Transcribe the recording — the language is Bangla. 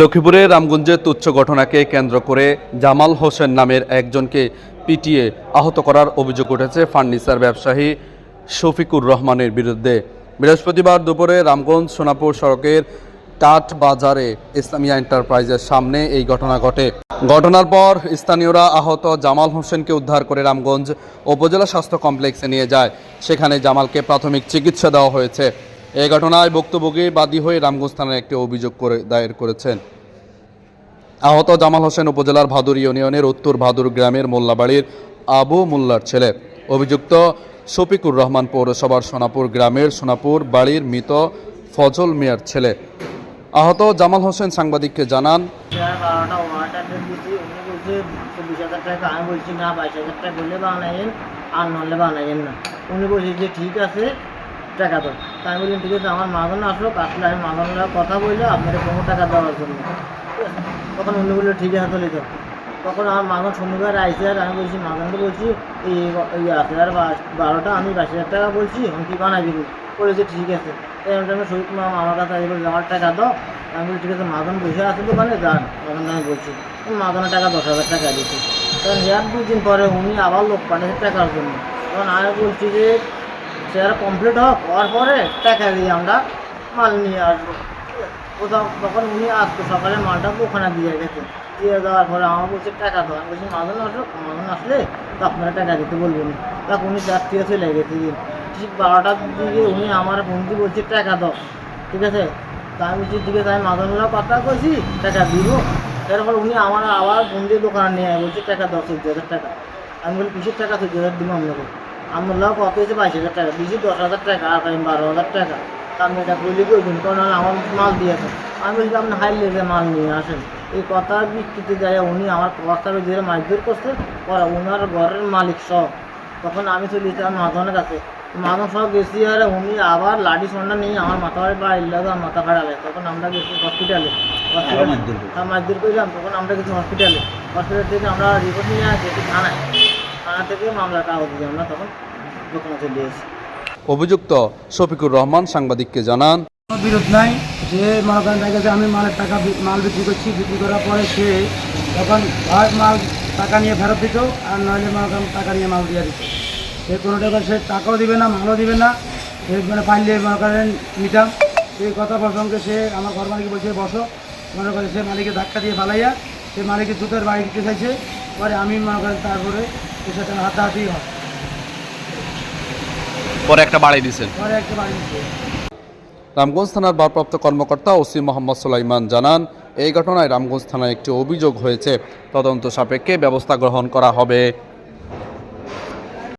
লক্ষ্মীপুরে রামগঞ্জের তুচ্ছ ঘটনাকে কেন্দ্র করে জামাল হোসেন নামের একজনকে পিটিয়ে আহত করার অভিযোগ উঠেছে ফার্নিচার ব্যবসায়ী শফিকুর রহমানের বিরুদ্ধে। বৃহস্পতিবার দুপুরে রামগঞ্জ সোনাপুর সড়কের টাট বাজারে ইসলামিয়া এন্টারপ্রাইজের সামনে এই ঘটনা ঘটে। ঘটনার পর স্থানীয়রা আহত জামাল হোসেনকে উদ্ধার করে রামগঞ্জ উপজেলা স্বাস্থ্য কমপ্লেক্সে নিয়ে যায়। সেখানে জামালকে প্রাথমিক চিকিৎসা দেওয়া হয়েছে। এই ঘটনায় ভুক্তভোগী বাদী হয়ে রামগঞ্জ থানায় একটি অভিযোগ করে দায়ের করেছেন। আহত জামাল হোসেন উপজেলার ভাদুর ইউনিয়নের উত্তর ভাদুর গ্রামের মোল্লাবাড়ির আবু মোল্লার ছেলে। অভিযুক্ত শফিকুর রহমান পৌরসভার সোনাপুর গ্রামের সোনাপুর বাড়ির মৃত ফজল মিয়ার ছেলে। আহত জামাল হোসেন সাংবাদিককে জানান টাকা তাই আমি বললাম, ঠিক আছে, আমার মাজন আসলো আসলে আমি মাজনরা কথা বললে, আপনাকে কোনো টাকা দেওয়ার জন্য? তখন উনি বলল, ঠিক আছে চলে যাও। তখন আমার মাজন শনিবার আইসে আর আমি বলছি মাজনকে বলছি, এই এই আছে আর বারোটা, আমি বাইশ হাজার টাকা বলছি আমি কি বানাই দিবি বলেছে, ঠিক আছে। তাই আমি শহীদ মাম আমার কাছে আসবে আমার টাকা দাও। আমি বলছি, ঠিক আছে মাজন বসে আছে দোকানে, যান। তখন আমি বলছি আমি মাজনের টাকা দশ হাজার টাকা দিচ্ছি তখন হেয়ার দুদিন পরে উনি আবার লোক পাঠিয়েছে টাকার জন্য। তখন আমি বলছি যে শেয়ার কমপ্লিট হোক হওয়ার পরে টাকা দিয়ে আমরা মাল নিয়ে আসব। কোথাও তখন উনি আসতো সকালে মালটা ওখানে দিয়ে গেছে। দিয়ে দেওয়ার পরে আমার বলছে, টাকা দাও। আমি বলছি মাজন আসলো মাজন আসলে তো আপনারা টাকা দিতে বলবেন তখন উনি চার থেকে চলে গেছে ঠিক বারোটার দিকে উনি আমার বন্ধু বলছে, টাকা দাও। ঠিক আছে? তা আমি বলছি, ঠিক আছে, আমি মাদনরা কথা কইছি, টাকা দিব। তারপর উনি আমার আবার বন্ধুর দোকানে নিয়ে বলছে, টাকা দশ চোদ্দ হাজার টাকা। আমি বলি, কিসের টাকা? চোদ্দ হাজার দিব আপনাকে আমরা কত হয়েছে? বাইশ হাজার টাকা। দিয়েছি দশ হাজার টাকা আর আমি বারো হাজার টাকা। তা আমি এটা বলি করবেন কারণ আমার মাল দিয়েছেন আমি বলছি আপনি হাই লেগে মাল নিয়ে আসেন। এই কথার ভিত্তিতে যাই উনি আমার কথার যে মারধর করছে। ওরা ওনার ঘরের মালিক সব। তখন আমি চলে যেতাম মাধনের কাছে। মাধব সব গেছি আর উনি আবার লাঠি সন্ডা নিয়ে আমার মাথা বাড়ি বা ইল্লাদা মাথা ফাড়ালে তখন আমরা গেছি হসপিটালে হসপিটালে মারধর করলাম। তখন আমরা গেছি হসপিটালে হসপিটাল থেকে আমরা রিপোর্ট নিয়ে গেছি থানায়। থানা থেকে মামলা কাগজ দিয়ে আমরা তখন দোকানে চলে এসেছি। অভিযুক্ত শফিকুর রহমান সাংবাদিককে জানান কোনো বিরোধ নাই যে মনে করেন দেখা আমি মালের টাকা বি- মাল বিক্রি করছি বিক্রি করার পরে সে তখন হয় মাল টাকা নিয়ে ফেরত দিত আর নইলে মনে করেন টাকা নিয়ে মাল দিয়ে দিত। সে কোনো টাকা সে টাকাও দিবে না মালও দিবে না। সে মানে পাইলে মনে করেন নিতাম সেই কথা প্রসঙ্গে সে আমার ঘর মালিক বলছে বসো। মনে করে সে মালিকে ধাক্কা দিয়ে ফালাইয়া সে মালিকের জুতের বাড়ি দিতে চাইছে। পরে আমি মনে করেন তারপরে হাতাহাতি হয়। পরে একটা বাড়ি দিয়েছেন পরে একটা বাড়ি দিচ্ছে রামগঞ্জ থানার ভারপ্রাপ্ত কর্মকর্তা ওসি মোহাম্মদ সোলাইমান জানান এই ঘটনায় রামগঞ্জ থানায় একটি অভিযোগ হয়েছে। তদন্ত সাপেক্ষে ব্যবস্থা গ্রহণ করা হবে।